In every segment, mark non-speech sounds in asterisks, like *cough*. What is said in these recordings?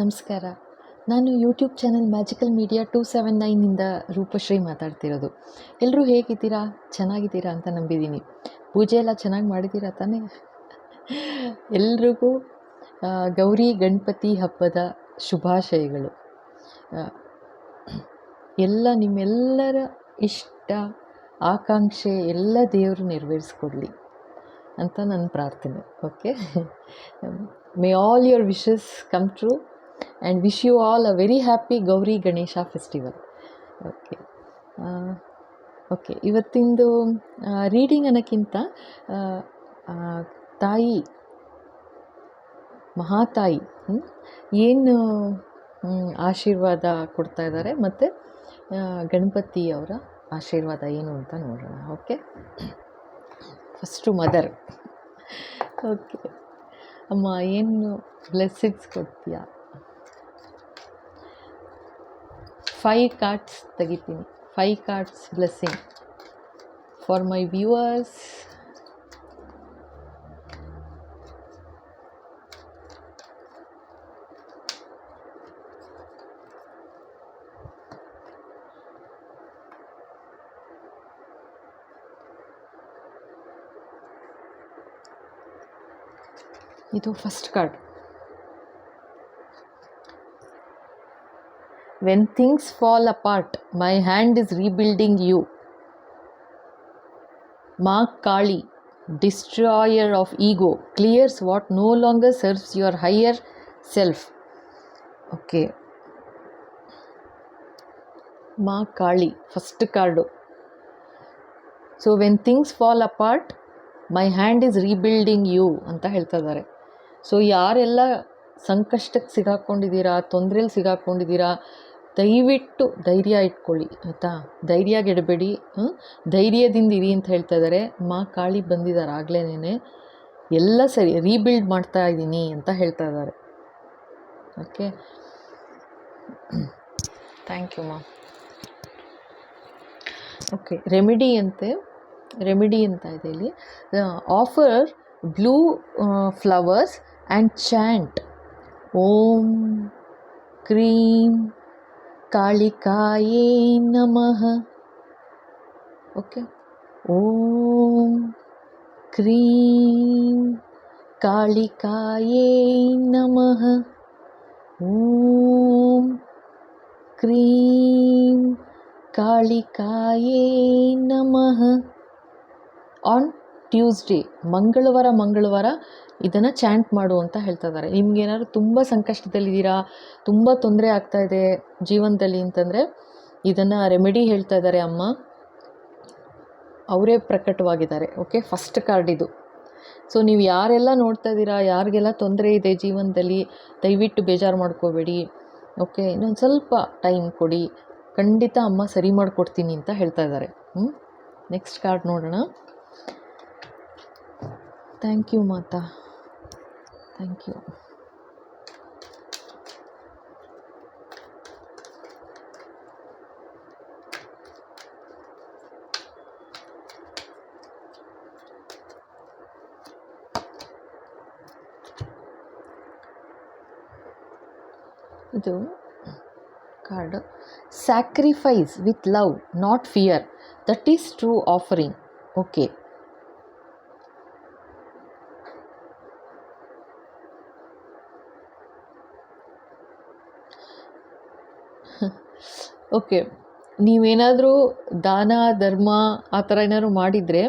ನಮಸ್ಕಾರ. ನಾನು YouTube channel magical media two seven ನೈನಿಂದ Roopashree ಮಾತಾಡ್ತಿರೋದು. ಎಲ್ಲರೂ ಹೇಗಿದ್ದೀರಾ? ಚೆನ್ನಾಗಿದ್ದೀರಾ ಅಂತ ನಂಬಿದ್ದೀನಿ. ಪೂಜೆ ಎಲ್ಲ ಚೆನ್ನಾಗಿ ಮಾಡಿದ್ದೀರಾ ತಾನೇ? ಎಲ್ರಿಗೂ ಗೌರಿ ಗಣಪತಿ ಹಬ್ಬದ ಶುಭಾಶಯಗಳು. ಎಲ್ಲ ನಿಮ್ಮೆಲ್ಲರ ಇಷ್ಟ, ಆಕಾಂಕ್ಷೆ ಎಲ್ಲ ದೇವರು ನೆರವೇರಿಸ್ಕೊಡ್ಲಿ ಅಂತ ನನ್ನ ಪ್ರಾರ್ಥನೆ, okay? May all your wishes come true and wish you all a very happy Gauri Ganesha festival okay okay ಇವತ್ತಿಂದು reading ಅನ್ನೋಕ್ಕಿಂತ ತಾಯಿ, ಮಹಾತಾಯಿ ಏನು ಆಶೀರ್ವಾದ ಕೊಡ್ತಾ ಇದ್ದಾರೆ ಮತ್ತು ಗಣಪತಿ ಅವರ ಆಶೀರ್ವಾದ ಏನು ಅಂತ ನೋಡೋಣ. ಓಕೆ ಫಸ್ಟು ಮದರ್ ಓಕೆ ಅಮ್ಮ, ಏನು ಬ್ಲೆಸ್ಸಿಂಗ್ಸ್ ಕೊಡ್ತೀಯಾ? ಫೈ ಕಾರ್ಡ್ಸ್ ತೆಗಿತೀನಿ five cards blessing for my viewers ಇದು first card when things fall apart my hand is rebuilding you Maa Kali destroyer of ego clears what no longer serves your higher self okay Maa Kali first card so when things fall apart my hand is rebuilding you ಅಂತ ಹೇಳ್ತಾ ಇದ್ದಾರೆ. So ಯಾರೆಲ್ಲ ಸಂಕಷ್ಟಕ್ಕೆ ಸಿಗಾಕೊಂಡಿದ್ದೀರಾ, ತೊಂದರೆಲಿ ಸಿಗಾಕೊಂಡಿದ್ದೀರಾ ದಯವಿಟ್ಟು ಧೈರ್ಯ ಇಟ್ಕೊಳ್ಳಿ, ಆಯಿತಾ? ಧೈರ್ಯ ಗೆಡಬೇಡಿ ಧೈರ್ಯದಿಂದ ಇರಿ ಅಂತ ಹೇಳ್ತಾ ಇದ್ದಾರೆ ಮಾ ಕಾಳಿ ಬಂದಿದ್ದಾರೆ ಆಗ್ಲೇನೆ ಎಲ್ಲ ಸರಿ ರೀಬಿಲ್ಡ್ ಮಾಡ್ತಾ ಇದ್ದೀನಿ ಅಂತ ಹೇಳ್ತಾ ಇದ್ದಾರೆ okay? Thank you Maa okay remedy ಅಂತೆ ರೆಮಿಡಿ ಅಂತ ಇದೆ ಇಲ್ಲಿ. Offer blue flowers and chant Om, Kreem. कालिकायै नमः। ओके ॐ क्रीं कालिकायै नमः। ॐ क्रीं कालिकायै नमः। आन् ಟ್ಯೂಸ್ಡೇ ಮಂಗಳವಾರ ಮಂಗಳವಾರ ಇದನ್ನು ಚಾಂಟ್ ಮಾಡು ಅಂತ ಹೇಳ್ತಾ ಇದ್ದಾರೆ. ನಿಮ್ಗೇನಾದ್ರು ತುಂಬ ಸಂಕಷ್ಟದಲ್ಲಿದ್ದೀರಾ ತುಂಬ ತೊಂದರೆ ಆಗ್ತಾ ಇದೆ ಜೀವನದಲ್ಲಿ ಅಂತಂದರೆ ಇದನ್ನು ರೆಮಿಡಿ ಹೇಳ್ತಾ ಇದ್ದಾರೆ ಅಮ್ಮ. ಅವರೇ ಪ್ರಕಟವಾಗಿದ್ದಾರೆ ಓಕೆ ಫಸ್ಟ್ ಕಾರ್ಡ್ ಇದು. ಸೊ ನೀವು ಯಾರೆಲ್ಲ ನೋಡ್ತಾ ಇದ್ದೀರಾ? ಯಾರಿಗೆಲ್ಲ ತೊಂದರೆ ಇದೆ ಜೀವನದಲ್ಲಿ? ದಯವಿಟ್ಟು ಬೇಜಾರು ಮಾಡ್ಕೋಬೇಡಿ ಓಕೆ ಇನ್ನೊಂದು ಸ್ವಲ್ಪ ಟೈಮ್ ಕೊಡಿ. ಖಂಡಿತ ಅಮ್ಮ ಸರಿ ಮಾಡಿಕೊಡ್ತೀನಿ ಅಂತ ಹೇಳ್ತಾ ಇದ್ದಾರೆ. ಹ್ಞೂ ನೆಕ್ಸ್ಟ್ ಕಾರ್ಡ್ ನೋಡೋಣ. Thank you Mata thank you ಇದು card sacrifice with love not fear that is true offering okay okay. ನೀವೇನಾದರೂ ದಾನ, ಧರ್ಮ ಆ ಥರ ಏನಾದರೂ ಮಾಡಿದರೆ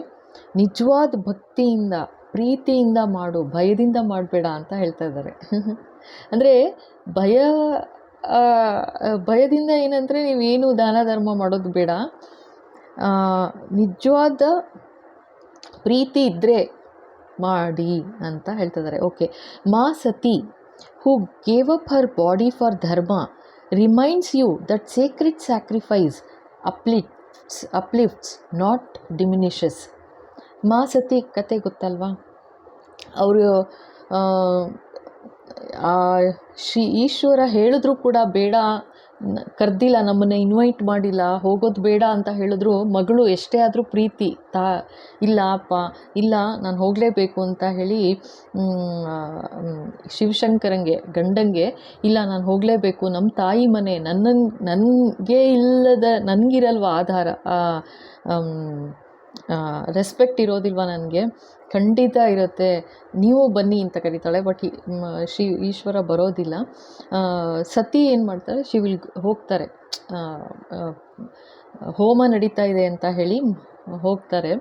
ನಿಜವಾದ ಭಕ್ತಿಯಿಂದ, ಪ್ರೀತಿಯಿಂದ ಮಾಡು, ಭಯದಿಂದ ಮಾಡಬೇಡ ಅಂತ ಹೇಳ್ತಾ ಇದ್ದಾರೆ. *laughs* ಅಂದರೆ ಭಯ ಭಯದಿಂದ ಏನಂದರೆ ನೀವೇನು ದಾನ, ಧರ್ಮ ಮಾಡೋದು ಬೇಡ. ನಿಜವಾದ ಪ್ರೀತಿ ಇದ್ದರೆ ಮಾಡಿ ಅಂತ ಹೇಳ್ತಿದ್ದಾರೆ okay. Maa Sati who gave up her body for Dharma reminds you that sacred sacrifice uplifts uplifts not diminishes Maa Sati ಕತೆ ಗೊತ್ತಲ್ವಾ? ಅವರು ಶ್ರೀ ಈಶ್ವರ ಹೇಳಿದ್ರು ಕೂಡ ಬೇಡ ಕರೆದಿಲ್ಲ, ನಮ್ಮನ್ನು ಇನ್ವೈಟ್ ಮಾಡಿಲ್ಲ, ಹೋಗೋದು ಬೇಡ ಅಂತ ಹೇಳಿದ್ರು ಮಗಳು ಎಷ್ಟೇ ಆದರೂ ಪ್ರೀತಿ, ತಾ, ಇಲ್ಲ ಅಪ್ಪ, ಇಲ್ಲ ನಾನು ಹೋಗಲೇಬೇಕು ಅಂತ ಹೇಳಿ ಶಿವಶಂಕರಂಗೆ, ಗಂಡಂಗೆ, ಇಲ್ಲ ನಾನು ಹೋಗಲೇಬೇಕು ನಮ್ಮ ತಾಯಿ ಮನೆ ನನ್ನ ನನಗೆ ಇಲ್ಲದ, ನನಗಿರಲ್ವ ಆಧಾರ ರೆಸ್ಪೆಕ್ಟ್ ಇರೋದಿಲ್ವ ನನಗೆ? ಖಂಡಿತ ಇರುತ್ತೆ. ನೀವು ಬನ್ನಿ ಅಂತ ಕರೀತಾಳೆ ಬಟ್ ಶಿ ಈಶ್ವರ ಬರೋದಿಲ್ಲ. ಸತಿ ಏನು ಮಾಡ್ತಾರೆ ಶಿವಿಲ್ ಹೋಗ್ತಾರೆ. ಹೋಮ ನಡೀತಾ ಇದೆ ಅಂತ ಹೇಳಿ ಹೋಗ್ತಾರೆ.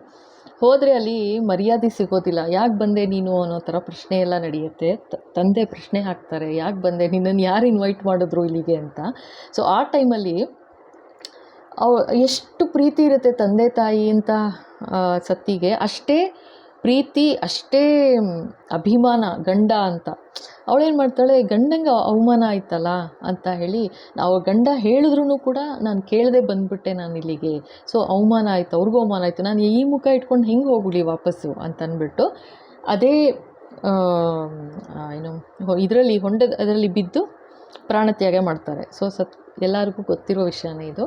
ಹೋದರೆ ಅಲ್ಲಿ ಮರ್ಯಾದೆ ಸಿಗೋದಿಲ್ಲ. ಯಾಕೆ ಬಂದೆ ನೀನು ಅನ್ನೋ ಥರ ಪ್ರಶ್ನೆ ಎಲ್ಲ ನಡೆಯುತ್ತೆ. ತಂದೆ ಪ್ರಶ್ನೆ ಹಾಕ್ತಾರೆ. ಯಾಕೆ ಬಂದೆ? ನಿನ್ನನ್ನು ಯಾರು ಇನ್ವೈಟ್ ಮಾಡಿದ್ರು ಇಲ್ಲಿಗೆ ಅಂತ. ಸೊ ಆ ಟೈಮಲ್ಲಿ ಅವ ಎಷ್ಟು ಪ್ರೀತಿ ಇರುತ್ತೆ ತಂದೆ ತಾಯಿ ಅಂತ ಸತ್ತಿಗೆ. ಅಷ್ಟೇ ಪ್ರೀತಿ, ಅಷ್ಟೇ ಅಭಿಮಾನ, ಗಂಡ ಅಂತ. ಅವಳೇನು ಮಾಡ್ತಾಳೆ, ಗಂಡಂಗೆ ಅವಮಾನ ಆಯ್ತಲ್ಲ ಅಂತ ಹೇಳಿ, ನಾವು ಗಂಡ ಹೇಳಿದ್ರು ಕೂಡ ನಾನು ಕೇಳದೆ ಬಂದುಬಿಟ್ಟೆ ನಾನು ಇಲ್ಲಿಗೆ. ಸೊ ಅವಮಾನ ಆಯಿತು, ಅವ್ರಿಗೂ ಅವಮಾನ ಆಯಿತು. ನಾನು ಈ ಮುಖ ಇಟ್ಕೊಂಡು ಹೆಂಗೆ ಹೋಗ್ಬಿಡಿ ವಾಪಸ್ಸು ಅಂತ ಅದೇ ಏನು ಇದರಲ್ಲಿ ಹೊಂಡದ ಅದರಲ್ಲಿ ಬಿದ್ದು ಪ್ರಾಣತ್ಯಾಗ ಮಾಡ್ತಾರೆ. ಸೊ ಸತ್, ಎಲ್ಲರಿಗೂ ಗೊತ್ತಿರೋ ವಿಷಯನೇ ಇದು.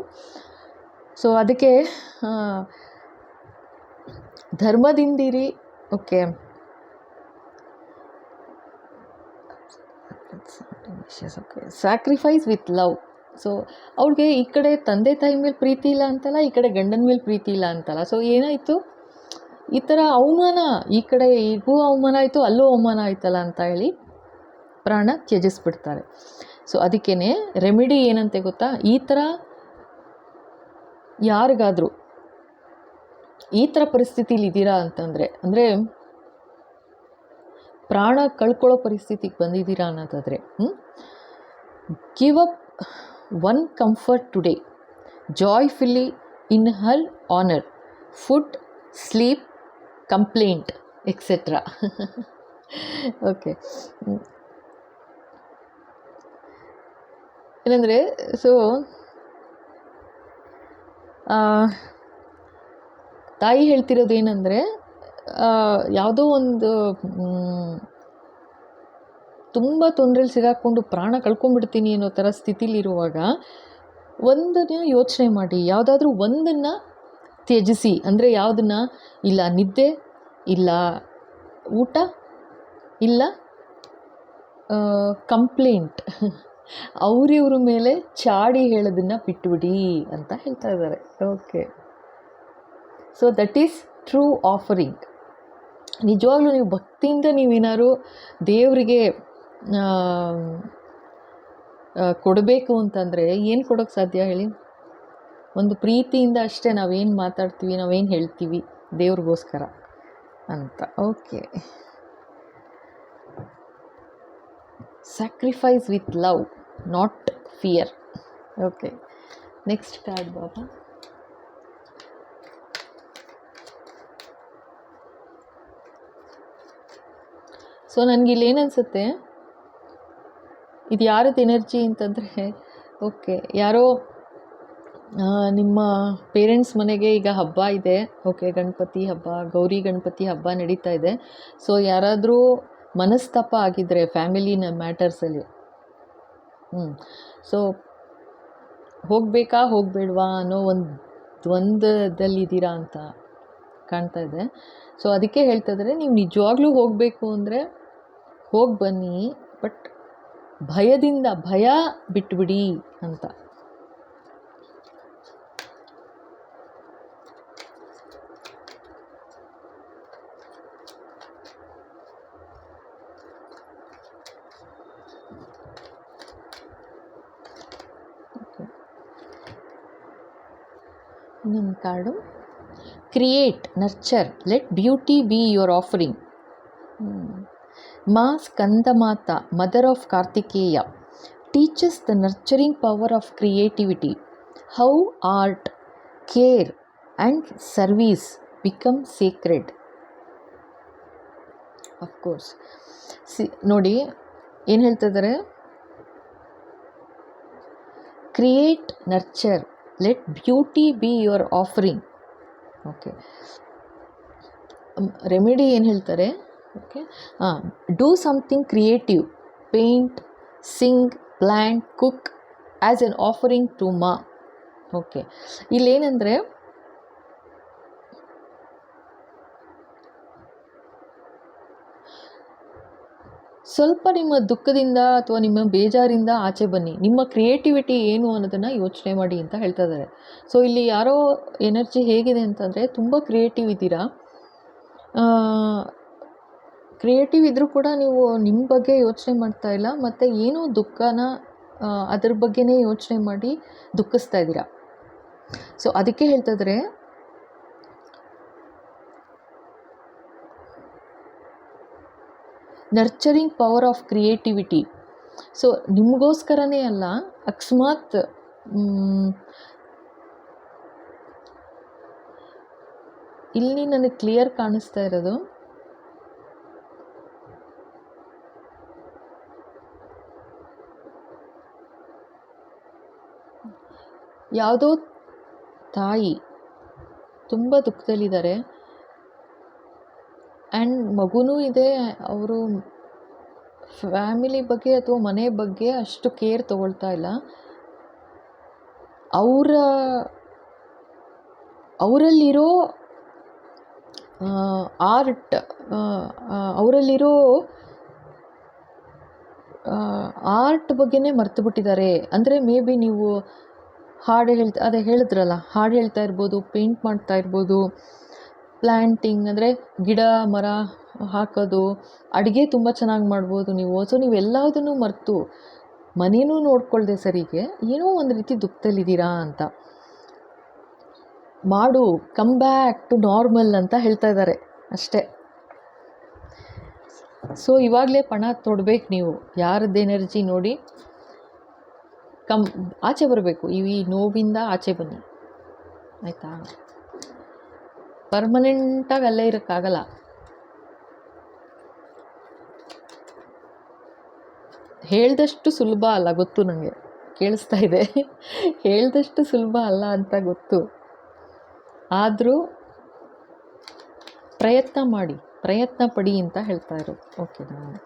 ಸೊ ಅದಕ್ಕೆ ಧರ್ಮದಿಂದಿರಿ, okay. Sacrifice with love so ಅವ್ಳಿಗೆ ಈ ಕಡೆ ತಂದೆ ತಾಯಿ ಮೇಲೆ ಪ್ರೀತಿ ಇಲ್ಲ ಅಂತಲ್ಲ, ಈ ಕಡೆ ಗಂಡನ ಮೇಲೆ ಪ್ರೀತಿ ಇಲ್ಲ ಅಂತಲ್ಲ. ಸೊ ಏನಾಯಿತು? ಈ ಥರ ಅವಮಾನ, ಈ ಕಡೆ ಈಗೂ ಅವಮಾನ ಆಯಿತು, ಅಲ್ಲೂ ಅವಮಾನ ಆಯ್ತಲ್ಲ ಅಂತ ಹೇಳಿ ಪ್ರಾಣ ತ್ಯಜಿಸ್ಬಿಡ್ತಾರೆ. ಸೊ ಅದಕ್ಕೇ ರೆಮಿಡಿ ಏನಂತೆ ಗೊತ್ತಾ? ಈ ಥರ ಯಾರಿಗಾದರೂ ಈ ಥರ ಪರಿಸ್ಥಿತಿಲಿ ಇದ್ದೀರಾ ಅಂತಂದರೆ, ಅಂದರೆ ಪ್ರಾಣ ಕಳ್ಕೊಳ್ಳೋ ಪರಿಸ್ಥಿತಿಗೆ ಬಂದಿದ್ದೀರಾ ಅನ್ನೋದಾದರೆ give up one comfort today joyfully in her honour food sleep complaint etcetera okay ಏನಂದರೆ ಸೊ ತಾಯಿ ಹೇಳ್ತಿರೋದು ಏನಂದರೆ ಯಾವುದೋ ಒಂದು ತುಂಬ ತೊಂದರೆಲಿ ಸಿಗಾಕ್ಕೊಂಡು ಪ್ರಾಣ ಕಳ್ಕೊಂಡ್ಬಿಡ್ತೀನಿ ಅನ್ನೋ ಥರ ಸ್ಥಿತಿಲಿರುವಾಗ ಒಂದನ್ನು ಯೋಚನೆ ಮಾಡಿ, ಯಾವುದಾದ್ರೂ ಒಂದನ್ನು ತ್ಯಜಿಸಿ, ಅಂದರೆ ಯಾವುದನ್ನು, ಇಲ್ಲ ನಿದ್ದೆ, ಇಲ್ಲ ಊಟ, ಇಲ್ಲ ಕಂಪ್ಲೇಂಟ್. ಅವರಿವ್ರ ಮೇಲೆ ಚಾಡಿ ಹೇಳೋದನ್ನು ಬಿಟ್ಬಿಡಿ ಅಂತ ಹೇಳ್ತಾ ಇದ್ದಾರೆ. Okay so that is true offering ನಿಜವಾಗ್ಲೂ ನೀವು ಭಕ್ತಿಯಿಂದ ನೀವೇನಾದ್ರು ದೇವರಿಗೆ ಕೊಡಬೇಕು ಅಂತಂದರೆ ಏನು ಕೊಡೋಕ್ಕೆ ಸಾಧ್ಯ ಹೇಳಿ? ಒಂದು ಪ್ರೀತಿಯಿಂದ ಅಷ್ಟೇ ನಾವೇನು ಮಾತಾಡ್ತೀವಿ, ನಾವೇನು ಹೇಳ್ತೀವಿ ದೇವ್ರಿಗೋಸ್ಕರ ಅಂತ. Okay sacrifice with love not fear okay next card Baba so ನನಗಿಲ್ಲಿ ಏನನ್ಸುತ್ತೆ? ಇದು ಯಾರದ್ದು ಎನರ್ಜಿ ಅಂತಂದರೆ ಓಕೆ ಯಾರೋ ನಿಮ್ಮ ಪೇರೆಂಟ್ಸ್ ಮನೆಗೆ ಈಗ ಹಬ್ಬ ಇದೆ. ಓಕೆ ಗಣಪತಿ ಹಬ್ಬ, ಗೌರಿ ಗಣಪತಿ ಹಬ್ಬ ನಡೀತಾ ಇದೆ. ಸೊ ಯಾರಾದರೂ ಮನಸ್ತಾಪ ಆಗಿದ್ದರೆ ಫ್ಯಾಮಿಲಿನ ಮ್ಯಾಟರ್ಸಲ್ಲಿ. ಹ್ಞೂ ಸೊ ಹೋಗಬೇಕಾ, ಹೋಗಬೇಡ್ವಾ ಅನ್ನೋ ಒಂದು ದ್ವಂದ್ವದಲ್ಲಿದ್ದೀರಾ ಅಂತ ಕಾಣ್ತಾ ಇದೆ. ಸೊ ಅದಕ್ಕೆ ಹೇಳ್ತಾ ನೀವು ನಿಜವಾಗ್ಲೂ ಹೋಗಬೇಕು ಅಂದರೆ ಹೋಗಿ ಬನ್ನಿ, ಬಟ್ ಭಯದಿಂದ ಭಯ ಬಿಟ್ಬಿಡಿ ಅಂತ. ಇನ್ನೊಂದು card. Create nurture let beauty be your offering Maa Skandamata mother of Kartikeya teaches the nurturing power of creativity how art care and service become sacred of course see ನೋಡಿ, ಏನು ಹೇಳ್ತಿದ್ದಾರೆ create nurture let beauty be your offering okay remedy ಏನು ಹೇಳ್ತಾರೆ? Okay ಹಾಂ do something creative paint sing plant cook as an offering to Maa okay ಇಲ್ಲೇನೆಂದರೆ ಸ್ವಲ್ಪ ನಿಮ್ಮ ದುಃಖದಿಂದ ಅಥವಾ ನಿಮ್ಮ ಬೇಜಾರಿಂದ ಆಚೆ ಬನ್ನಿ. ನಿಮ್ಮ ಕ್ರಿಯೇಟಿವಿಟಿ ಏನು ಅನ್ನೋದನ್ನು ಯೋಚನೆ ಮಾಡಿ ಅಂತ ಹೇಳ್ತಾ ಇದ್ದಾರೆ. ಸೊ ಇಲ್ಲಿ ಯಾರೋ ಎನರ್ಜಿ ಹೇಗಿದೆ ಅಂತಂದರೆ ತುಂಬ ಕ್ರಿಯೇಟಿವ್ ಇದ್ದೀರಾ? ಕ್ರಿಯೇಟಿವ್ ಇದ್ದರೂ ಕೂಡ ನೀವು ನಿಮ್ಮ ಬಗ್ಗೆ ಯೋಚನೆ ಮಾಡ್ತಾ ಇಲ್ಲ, ಮತ್ತು ಏನೋ ದುಃಖನ ಅದ್ರ ಬಗ್ಗೆನೇ ಯೋಚನೆ ಮಾಡಿ ದುಃಖಿಸ್ತಾ ಇದ್ದೀರಾ? ಸೊ ಅದಕ್ಕೆ ಹೇಳ್ತಾ ಇದ್ದಾರೆ nurturing power of creativity so ನಿಮಗೋಸ್ಕರನೇ ಅಲ್ಲ, ಅಕಸ್ಮಾತ್ ಇಲ್ಲಿ ನನಗೆ ಕ್ಲಿಯರ್ ಕಾಣಿಸ್ತಾ ಇರೋದು. ಯಾವುದೋ ತಾಯಿ ತುಂಬ ದುಃಖದಲ್ಲಿದ್ದಾರೆ. ಆ್ಯಂಡ್ ಮಗುನೂ ಇದೆ, ಅವರು ಫ್ಯಾಮಿಲಿ ಬಗ್ಗೆ ಅಥವಾ ಮನೆ ಬಗ್ಗೆ ಅಷ್ಟು ಕೇರ್ ತಗೊಳ್ತಾ ಇಲ್ಲ. ಅವರ, ಅವರಲ್ಲಿರೋ ಆರ್ಟ್ ಅವರಲ್ಲಿರೋ ಆರ್ಟ್ ಬಗ್ಗೆನೇ ಮರ್ತು ಬಿಟ್ಟಿದ್ದಾರೆ. ಅಂದರೆ ಮೇ ಬಿ ನೀವು ಹಾಡು ಹೇಳ್ತಾ, ಅದೇ ಹೇಳಿದ್ರಲ್ಲ, ಹಾಡು ಹೇಳ್ತಾ ಇರ್ಬೋದು ಪೇಂಟ್ ಮಾಡ್ತಾ ಇರ್ಬೋದು ಪ್ಲ್ಯಾಂಟಿಂಗ್ ಅಂದರೆ ಗಿಡ, ಮರ ಹಾಕೋದು, ಅಡುಗೆ ತುಂಬ ಚೆನ್ನಾಗಿ ಮಾಡ್ಬೋದು ನೀವು. ಸೊ ನೀವೆಲ್ಲದನ್ನೂ ಮರೆತು ಮನೇನೂ ನೋಡ್ಕೊಳ್ದೆ ಸರಿಗೆ ಏನೋ ಒಂದು ರೀತಿ ದುಃಖದಲ್ಲಿದ್ದೀರಾ ಅಂತ. ಮಾಡು ಕಮ್ ಬ್ಯಾಕ್ ಟು ನಾರ್ಮಲ್ ಅಂತ ಹೇಳ್ತಾ ಇದ್ದಾರೆ ಅಷ್ಟೇ. ಸೊ ಇವಾಗಲೇ ಪಣ ತೊಡಬೇಕು ನೀವು. ಯಾರದ್ದು ಎನರ್ಜಿ ನೋಡಿ ಕಮ್ ಆಚೆ ಬರಬೇಕು. ಈ ಈ ನೋವಿಂದ ಆಚೆ ಬನ್ನಿ. ಆಯಿತಾ? ಪರ್ಮನೆಂಟಾಗಿ ಅಲ್ಲೇ ಇರೋಕ್ಕಾಗಲ್ಲ. ಹೇಳ್ದಷ್ಟು ಸುಲಭ ಅಲ್ಲ, ಗೊತ್ತು ನನಗೆ ಕೇಳಿಸ್ತಾ ಇದೆ. ಹೇಳ್ದಷ್ಟು ಸುಲಭ ಅಲ್ಲ ಅಂತ ಗೊತ್ತು. ಆದರೂ ಪ್ರಯತ್ನ ಮಾಡಿ, ಪ್ರಯತ್ನ ಪಡಿ ಅಂತ ಹೇಳ್ತಾ ಇರೋದು ನಾನು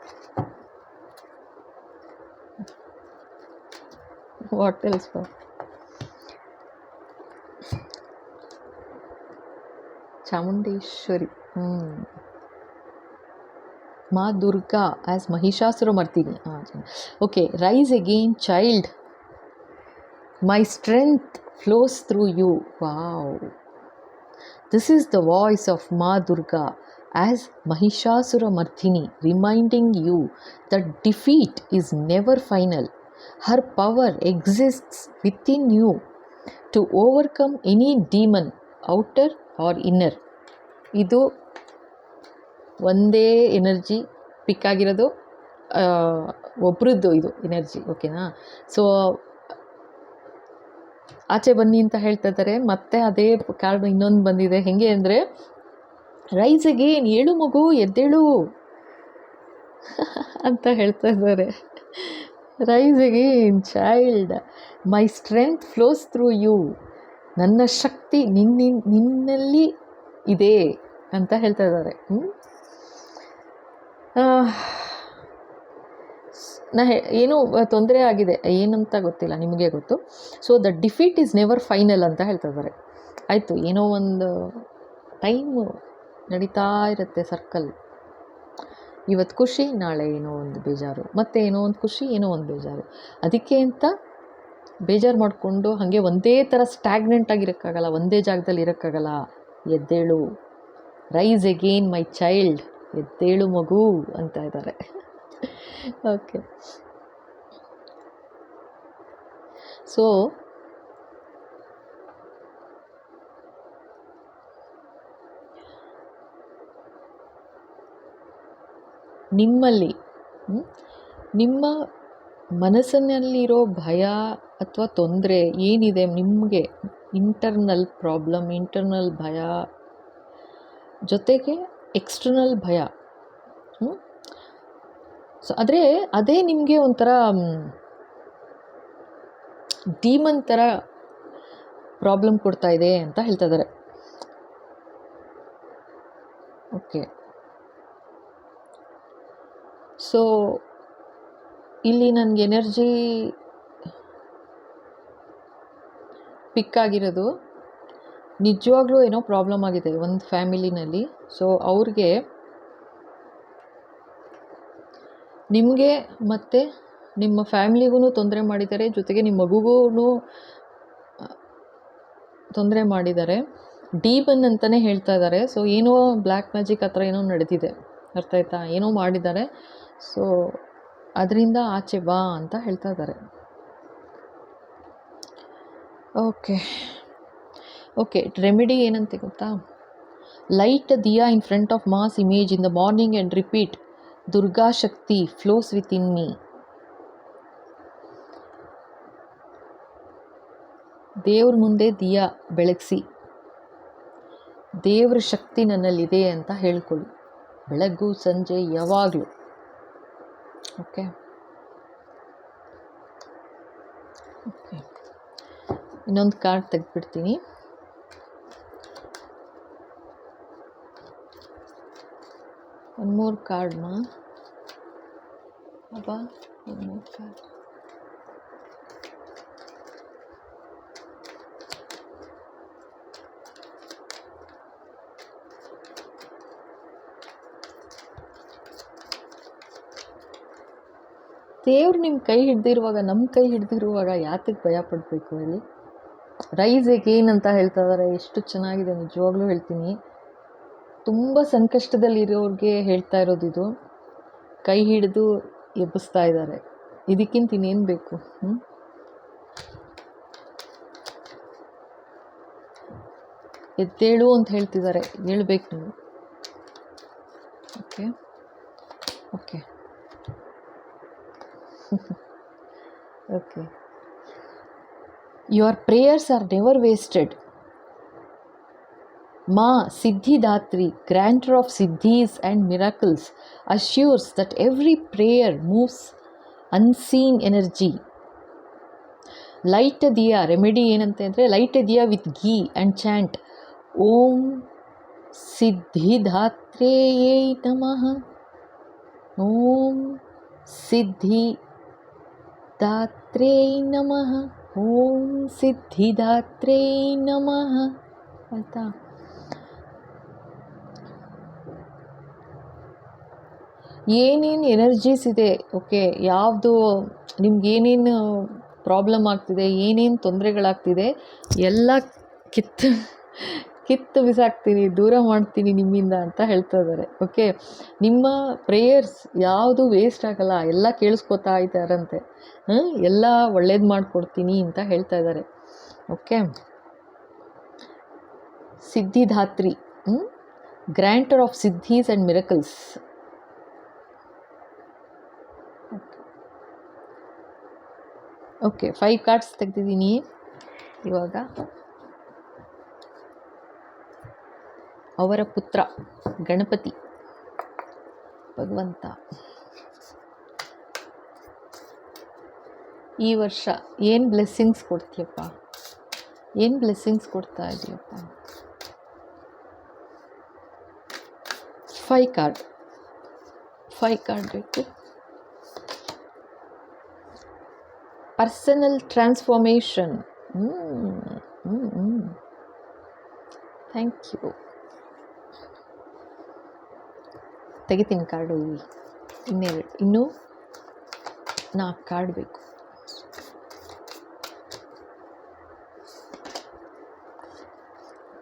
ವಾಟ್ ಎಲ್ಸ್ ಚಾಮುಂಡೇಶ್ವರಿ ಹ್ಞೂ ಮಾ ದುರ್ಗಾ ಆ್ಯಸ್ ಮಹಿಷಾಸುರ ಮರ್ತೀನಿ ಹಾಂ okay rise again child my strength flows through you wow This is the voice of Ma Durga as Mahishasura Mardhini reminding you that defeat is never final. Her power exists within you to overcome any demon, outer or inner ಇದು ಒಂದೇ energy ಪಿಕ್ ಆಗಿರೋದು ಒಬ್ರದ್ದು ಇದು energy ಓಕೆನಾ so ಆಚೆ ಬನ್ನಿ ಅಂತ ಹೇಳ್ತಾ ಇದ್ದಾರೆ. ಮತ್ತೆ ಅದೇ ಕಾರ್ಡ್ ಇನ್ನೊಂದು ಬಂದಿದೆ. ಹೆಂಗೆ ಅಂದರೆ ರೈಸ್ ಅಗೇನ್ ಏಳು ಮಗು, ಎದ್ದೇಳು *laughs* ಅಂತ ಹೇಳ್ತಾ ಇದ್ದಾರೆ. Rise again child my strength flows through you ನನ್ನ ಶಕ್ತಿ ನಿನ್ನ, ನಿನ್ನಲ್ಲಿ ಇದೆ ಅಂತ ಹೇಳ್ತಾ ಇದ್ದಾರೆ. ನಾ ಏನೋ ತೊಂದರೆ ಆಗಿದೆ. ಏನಂತ ಗೊತ್ತಿಲ್ಲ, ನಿಮಗೆ ಗೊತ್ತು. So the defeat is never final ಅಂತ ಹೇಳ್ತಾ ಇದ್ದಾರೆ. ಆಯಿತು, ಏನೋ ಒಂದು ಟೈಮು ನಡೀತಾ ಇರುತ್ತೆ ಸರ್ಕಲ್ ಇವತ್ತು ಖುಷಿ, ನಾಳೆ ಏನೋ ಒಂದು ಬೇಜಾರು. ಮತ್ತೆ ಏನೋ ಒಂದು ಖುಷಿ, ಏನೋ ಒಂದು ಬೇಜಾರು. ಅದಕ್ಕೆ ಅಂತ ಬೇಜಾರು ಮಾಡಿಕೊಂಡು ಹಾಗೆ ಒಂದೇ ಥರ ಸ್ಟ್ಯಾಗ್ನೆಂಟ್ ಆಗಿರೋಕ್ಕಾಗಲ್ಲ, ಒಂದೇ ಜಾಗದಲ್ಲಿ ಇರೋಕ್ಕಾಗಲ್ಲ. ಎದ್ದೇಳು. ರೈಸ್ ಎಗೇನ್ ಮೈ ಚೈಲ್ಡ್ ಎದ್ದೇಳು ಮಗು ಅಂತ ಇದ್ದಾರೆ. ಓಕೆ ಸೊ ನಿಮ್ಮಲ್ಲಿ ನಿಮ್ಮ ಮನಸ್ಸಿನಲ್ಲಿರೋ ಭಯ ಅಥವಾ ತೊಂದರೆ ಏನಿದೆ ನಿಮಗೆ? ಇಂಟರ್ನಲ್ ಪ್ರಾಬ್ಲಮ್ ಇಂಟರ್ನಲ್ ಭಯ. ಜೊತೆಗೆ ಎಕ್ಸ್ಟರ್ನಲ್ ಭಯ. ಸೊ ಆದರೆ ಅದೇ ನಿಮಗೆ ಒಂಥರ ಡೀಮನ್ ಥರ ಪ್ರಾಬ್ಲಮ್ ಕೊಡ್ತಾ ಇದೆ ಅಂತ ಹೇಳ್ತಾ ಇದ್ದಾರೆ ಓಕೆ ಸೊ ಇಲ್ಲಿ ನನಗೆ ಎನರ್ಜಿ ಪಿಕ್ ಆಗಿರೋದು. ನಿಜವಾಗ್ಲೂ ಏನೋ ಪ್ರಾಬ್ಲಮ್ ಆಗಿದೆ ಒಂದು ಫ್ಯಾಮಿಲಿನಲ್ಲಿ ಸೊ ಅವ್ರಿಗೆ ನಿಮಗೆ ಮತ್ತು ನಿಮ್ಮ ಫ್ಯಾಮಿಲಿಗೂ ತೊಂದರೆ ಮಾಡಿದ್ದಾರೆ, ಜೊತೆಗೆ ನಿಮ್ಮ ಮಗುಗೂ ತೊಂದರೆ ಮಾಡಿದ್ದಾರೆ. ಡೀಬನ್ ಅಂತಲೇ ಹೇಳ್ತಾ ಇದ್ದಾರೆ. ಸೊ ಏನೋ ಬ್ಲ್ಯಾಕ್ ಮ್ಯಾಜಿಕ್ ಹತ್ರ ಏನೋ ನಡೆದಿದೆ. ಅರ್ಥ ಆಯ್ತಾ? ಏನೋ ಮಾಡಿದ್ದಾರೆ. ಸೊ ಅದರಿಂದ ಆಚೆ ಬಾ ಅಂತ ಹೇಳ್ತಾ ಇದ್ದಾರೆ. ಓಕೆ. ಓಕೆ ರೆಮಿಡಿ ಏನಂತೆ ಗೊತ್ತಾ? Light diya in front of Maa's image in the morning and repeat Durga Shakti flows with in me ದೇವ್ರ ಮುಂದೆ ದಿಯಾ ಬೆಳಗಿಸಿ. ದೇವ್ರ ಶಕ್ತಿ ನನ್ನಲ್ಲಿದೆ ಅಂತ ಹೇಳ್ಕೊಳ್ಳಿ. ಬೆಳಗ್ಗು ಸಂಜೆ, ಯಾವಾಗಲೂ. ಓಕೆ ಓಕೆ ಇನ್ನೊಂದು ಕಾರ್ಡ್ ತೆಗೆದ್ಬಿಡ್ತೀನಿ. ಒಂದು ಮೂರು ಕಾರ್ಡ್ನ ಅಬ್ಬಾ ಒಂದು ಮೂರು ಕಾರ್ಡ್ ದೇವ್ರು ನಿಮ್ಮ ಕೈ ಹಿಡ್ದಿರುವಾಗ ನಮ್ಮ ಕೈ ಹಿಡ್ದಿರುವಾಗ ಯಾತಕ್ಕೆ ಭಯ ಪಡಬೇಕು ಹೇಳಿ? ರೈಸ್ ಎಗೇನ್ ಅಂತ ಹೇಳ್ತಾ ಇದ್ದಾರೆ ಎಷ್ಟು ಚೆನ್ನಾಗಿದೆ, ನಿಜವಾಗ್ಲೂ ಹೇಳ್ತೀನಿ. ತುಂಬ ಸಂಕಷ್ಟದಲ್ಲಿರೋರಿಗೆ ಹೇಳ್ತಾ ಇರೋದು ಇದು. ಕೈ ಹಿಡಿದು ಎಬ್ಬಿಸ್ತಾ ಇದ್ದಾರೆ ಇದಕ್ಕಿಂತ ಇನ್ನೇನು ಬೇಕು? ಹ್ಞೂ ಎದ್ದೇಳು ಅಂತ ಹೇಳ್ತಿದ್ದಾರೆ ಹೇಳ್ಬೇಕು ನೀವು. Okay okay okay your prayers are never wasted ma siddhidatri granter of siddhis and miracles assures that every prayer moves unseen energy light diya remedy ಏನಂತ ಅಂದರೆ light diya with ghee and chant ಓಂ ಸಿದ್ಧಿದಾತ್ರೇಯೇ ನಮಃ ಓಂ ಸಿದ್ಧಿ ದಾತ್ರೇ ನಮಃ. ಓಂ ಸಿದ್ಧಿದಾತ್ರೇ ನಮಃ. ಆಯಿತಾ? ಏನೇನು energies ಇದೆ? Okay ಯಾವುದು ನಿಮ್ಗೆ ಏನೇನು ಪ್ರಾಬ್ಲಮ್ ಆಗ್ತಿದೆ? ಏನೇನು ತೊಂದರೆಗಳಾಗ್ತಿದೆ? ಎಲ್ಲ ಕಿತ್ತು ಕಿತ್ತು ಬಿಸಾಕ್ತೀನಿ, ದೂರ ಮಾಡ್ತೀನಿ ನಿಮ್ಮಿಂದ ಅಂತ ಹೇಳ್ತಾ ಇದ್ದಾರೆ. ಓಕೆ ನಿಮ್ಮ ಪ್ರೇಯರ್ಸ್ ಯಾವುದು ವೇಸ್ಟ್ ಆಗಲ್ಲ, ಎಲ್ಲ ಕೇಳಿಸ್ಕೊತಾ ಇದ್ದಾರಂತೆ. ಹ್ಞೂ ಎಲ್ಲ ಒಳ್ಳೇದು ಮಾಡಿಕೊಡ್ತೀನಿ ಅಂತ ಹೇಳ್ತಾ ಇದ್ದಾರೆ. Okay Siddhidatri granter of siddhis and miracles okay five cards ತೆಗ್ದಿದ್ದೀನಿ ಇವಾಗ. ಅವರ ಪುತ್ರ ಗಣಪತಿ ಭಗವಂತ. ಈ ವರ್ಷ ಏನು ಬ್ಲೆಸ್ಸಿಂಗ್ಸ್ ಕೊಡ್ತೀಯಪ್ಪ? ಏನು ಬ್ಲೆಸ್ಸಿಂಗ್ಸ್ ಕೊಡ್ತಾ ಇದೆಯಪ್ಪ? ಫೈ ಕಾರ್ಡ್ ಫೈ ಕಾರ್ಡ್ ಬೇಕು. ಪರ್ಸನಲ್ ಟ್ರಾನ್ಸ್ಫಾರ್ಮೇಷನ್ ಥ್ಯಾಂಕ್ ಯು ತೆಗಿತೀನಿ ಕಾರ್ಡು ಇಲ್ಲಿ ಇನ್ನೆರಡು, ಇನ್ನೂ ನಾಲ್ಕು ಕಾರ್ಡ್ ಬೇಕು.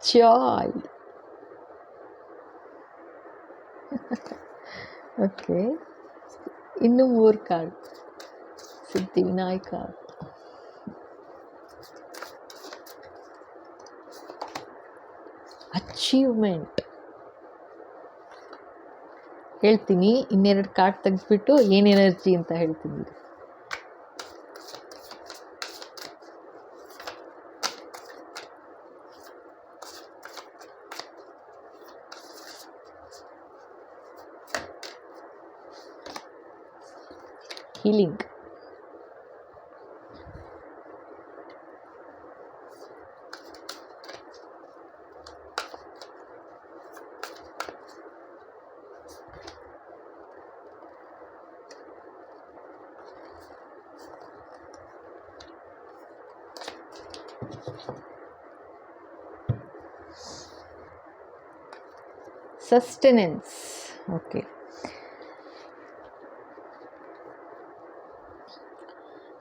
ಜಾಯ್ ಓಕೆ ಇನ್ನು ಮೂರು ಕಾರ್ಡ್ ಸಿದ್ಧಿ ವಿನಾಯಕ. ಅಚೀವ್ಮೆಂಟ್ ಹೇಳ್ತೀನಿ ಇನ್ನೆರಡು ಕಾರ್ಡ್ ತೆಗೆದ್ಬಿಟ್ಟು ಏನು ಎನರ್ಜಿ ಅಂತ ಹೇಳ್ತೀನಿ healing sustenance okay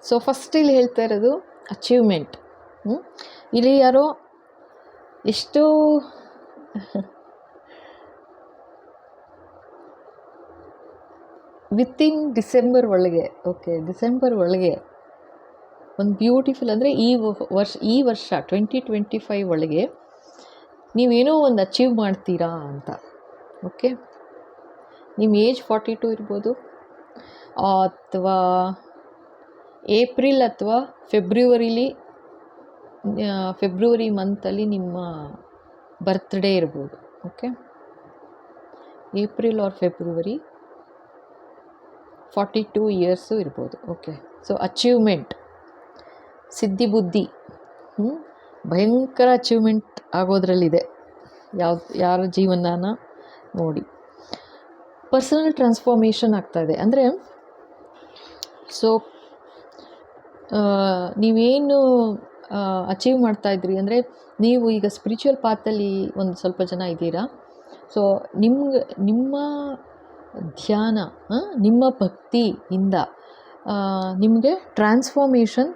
so first ಇಲ್ಲಿ ಹೇಳ್ತಾ ಇರೋದು ಅಚೀವ್ಮೆಂಟ್ ಇಲ್ಲಿ ಯಾರೋ ಎಷ್ಟು ವಿತಿನ್ ಡಿಸೆಂಬರ್ ಒಳಗೆ ಓಕೆ ಡಿಸೆಂಬರ್ ಒಳಗೆ ಒಂದು ಬ್ಯೂಟಿಫುಲ್ ಅಂದರೆ ಈ ವರ್ಷ ಈ ವರ್ಷ ಟ್ವೆಂಟಿ ಟ್ವೆಂಟಿ ಫೈವ್ ಒಳಗೆ ನೀವೇನೋ ಒಂದು ಅಚೀವ್ ಮಾಡ್ತೀರಾ ಅಂತ ಓಕೆ ನಿಮ್ಮ ಏಜ್ ಫಾರ್ಟಿ ಟು ಇರ್ಬೋದು, ಅಥವಾ ಏಪ್ರಿಲ್ ಅಥವಾ ಫೆಬ್ರವರಿಲಿ ಫೆಬ್ರವರಿ ಮಂತಲ್ಲಿ ನಿಮ್ಮ ಬರ್ತ್ಡೇ ಇರ್ಬೋದು okay April or February forty two years ಇರ್ಬೋದು ಓಕೆ ಸೊ ಅಚೀವ್ಮೆಂಟ್ ಸಿದ್ಧಿ ಬುದ್ಧಿ? ಭಯಂಕರ ಅಚೀವ್ಮೆಂಟ್ ಆಗೋದ್ರಲ್ಲಿದೆ. ಯಾವ, ಯಾರ ಜೀವನನ ನೋಡಿ. ಪರ್ಸನಲ್ ಟ್ರಾನ್ಸ್ಫಾರ್ಮೇಷನ್ ಆಗ್ತಾಯಿದೆ ಅಂದರೆ ಸೊ ನೀವೇನು ಅಚೀವ್ ಮಾಡ್ತಾ ಇದ್ರಿ ಅಂದರೆ, ನೀವು ಈಗ ಸ್ಪಿರಿಚುವಲ್ ಪಾತಲ್ಲಿ ಒಂದು ಸ್ವಲ್ಪ ಜನ ಇದ್ದೀರಾ. ಸೊ ನಿಮ್ಗೆ, ನಿಮ್ಮ ಧ್ಯಾನ ನಿಮ್ಮ ಭಕ್ತಿಯಿಂದ ನಿಮಗೆ ಟ್ರಾನ್ಸ್ಫಾರ್ಮೇಷನ್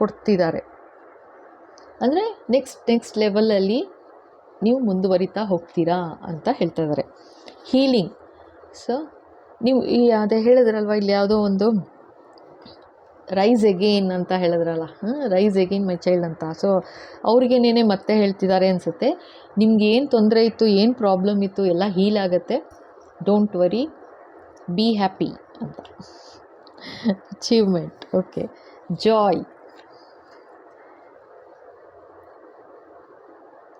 ಕೊಡ್ತಿದ್ದಾರೆ. ಅಂದರೆ ನೆಕ್ಸ್ಟ್ ನೆಕ್ಸ್ಟ್ ಲೆವೆಲಲ್ಲಿ ನೀವು ಮುಂದುವರಿತಾ ಹೋಗ್ತೀರಾ ಅಂತ ಹೇಳ್ತಾ ಇದ್ದಾರೆ. ಹೀಲಿಂಗ್ ಸೊ ನೀವು ಈ ಅದೇ ಹೇಳಿದ್ರಲ್ವ, ಇಲ್ಲಿ ಯಾವುದೋ ಒಂದು ರೈಸ್ ಎಗೇನ್ ಅಂತ ಹೇಳಿದ್ರಲ್ಲ ರೈಸ್ ಎಗೇನ್ ಮೈ ಚೈಲ್ಡ್ ಅಂತ. ಸೊ ಅವ್ರಿಗೇನೇನೆ ಮತ್ತೆ ಹೇಳ್ತಿದ್ದಾರೆ ಅನಿಸುತ್ತೆ. ನಿಮ್ಗೆ ಏನು ತೊಂದರೆ ಇತ್ತು, ಏನು ಪ್ರಾಬ್ಲಮ್ ಇತ್ತು, ಎಲ್ಲ ಹೀಲ್ ಆಗುತ್ತೆ. ಡೋಂಟ್ ವರಿ ಬಿ ಹ್ಯಾಪಿ ಅಂತ. ಅಚೀವ್ಮೆಂಟ್ ಓಕೆ ಜಾಯ್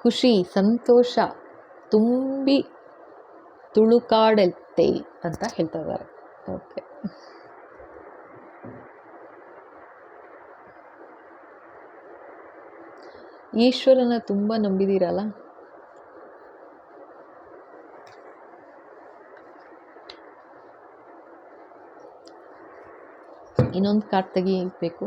ಖುಷಿ ಸಂತೋಷ ತುಂಬಿ ತುಳುಕಾಡತ್ತೆ ಅಂತ ಹೇಳ್ತಾ ಇದ್ದಾರೆ. ಓಕೆ ಈಶ್ವರನ ತುಂಬ ನಂಬಿದ್ದೀರಲ್ಲ ಇನ್ನೊಂದು ಕಾರ್ಡ್ ತೆಗಿಬೇಕು.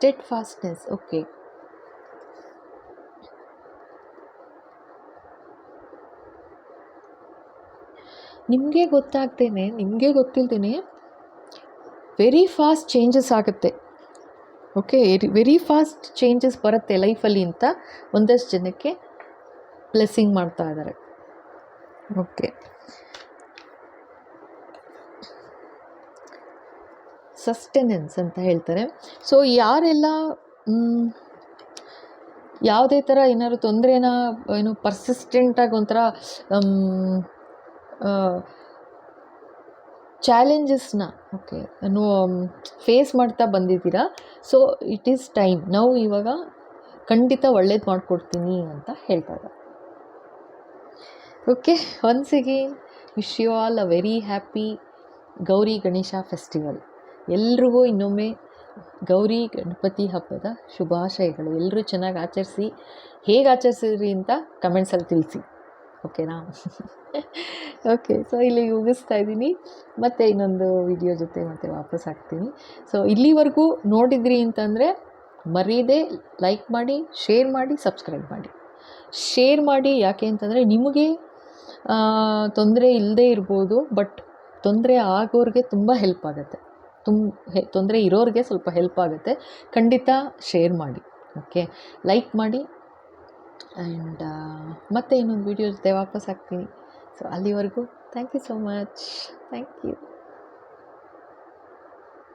Steadfastness ಓಕೆ ನಿಮಗೆ ಗೊತ್ತಾಗ್ದೇನೆ, ನಿಮಗೆ ಗೊತ್ತಿಲ್ಲದೇನೆ ವೆರಿ ಫಾಸ್ಟ್ ಚೇಂಜಸ್ ಆಗುತ್ತೆ. ಓಕೆ ವೆರಿ ಫಾಸ್ಟ್ ಚೇಂಜಸ್ ಬರುತ್ತೆ ಲೈಫಲ್ಲಿ ಅಂತ ಒಂದಷ್ಟು ಜನಕ್ಕೆ ಬ್ಲೆಸ್ಸಿಂಗ್ ಮಾಡ್ತಾ ಇದ್ದಾರೆ ಓಕೆ ಸಸ್ಟೆನೆನ್ಸ್ ಅಂತ ಹೇಳ್ತಾರೆ. ಸೊ ಯಾರೆಲ್ಲ ಯಾವುದೇ ಥರ ಏನಾದ್ರು ತೊಂದರೆನ, ಏನು ಪರ್ಸಿಸ್ಟೆಂಟಾಗಿ ಒಂಥರ ಚಾಲೆಂಜಸ್ನ ಓಕೆ, ನೋ ಫೇಸ್ ಮಾಡ್ತಾ ಬಂದಿದ್ದೀರಾ? ಸೊ ಇಟ್ ಈಸ್ ಟೈಮ್ ನಾವು ಇವಾಗ ಖಂಡಿತ ಒಳ್ಳೇದು ಮಾಡಿಕೊಡ್ತೀನಿ ಅಂತ ಹೇಳ್ತಾ okay once again wish you all uh very happy Gauri Ganesha festival ಎಲ್ರಿಗೂ ಇನ್ನೊಮ್ಮೆ ಗೌರಿ, ಗಣಪತಿ ಹಬ್ಬದ ಶುಭಾಶಯಗಳು. ಎಲ್ಲರೂ ಚೆನ್ನಾಗಿ ಆಚರಿಸಿ. ಹೇಗೆ ಆಚರಿಸಿದ್ರಿ ಅಂತ ಕಮೆಂಟ್ಸಲ್ಲಿ ತಿಳಿಸಿ. ಓಕೆನಾ ಓಕೆ ಸೊ ಇಲ್ಲಿ ಮುಗಿಸ್ತಾ ಇದ್ದೀನಿ. ಮತ್ತು ಇನ್ನೊಂದು ವಿಡಿಯೋ ಜೊತೆ ಮತ್ತೆ ವಾಪಸ್ ಹಾಕ್ತೀನಿ ಸೊ ಇಲ್ಲಿವರೆಗೂ ನೋಡಿದ್ರಿ ಅಂತಂದರೆ ಮರೀದೆ ಲೈಕ್ ಮಾಡಿ ಶೇರ್ ಮಾಡಿ ಸಬ್ಸ್ಕ್ರೈಬ್ ಮಾಡಿ. ಶೇರ್ ಮಾಡಿ ಯಾಕೆ ಅಂತಂದರೆ ನಿಮಗೆ ತೊಂದರೆ ಇಲ್ಲದೆ ಇರ್ಬೋದು ಬಟ್ ತೊಂದರೆ ಆಗೋರಿಗೆ ತುಂಬ ಹೆಲ್ಪ್ ಆಗುತ್ತೆ. ತುಂಬ ತೊಂದರೆ ಇರೋರಿಗೆ ಸ್ವಲ್ಪ ಹೆಲ್ಪ್ ಆಗುತ್ತೆ. ಖಂಡಿತ ಶೇರ್ ಮಾಡಿ ಓಕೆ ಲೈಕ್ ಮಾಡಿ ಆ್ಯಂಡ್ ಮತ್ತೆ ಇನ್ನೊಂದು ವೀಡಿಯೋ ಜೊತೆ ವಾಪಸ್ ಹಾಕ್ತೀನಿ ಸೊ ಅಲ್ಲಿವರೆಗೂ thank you so much thank you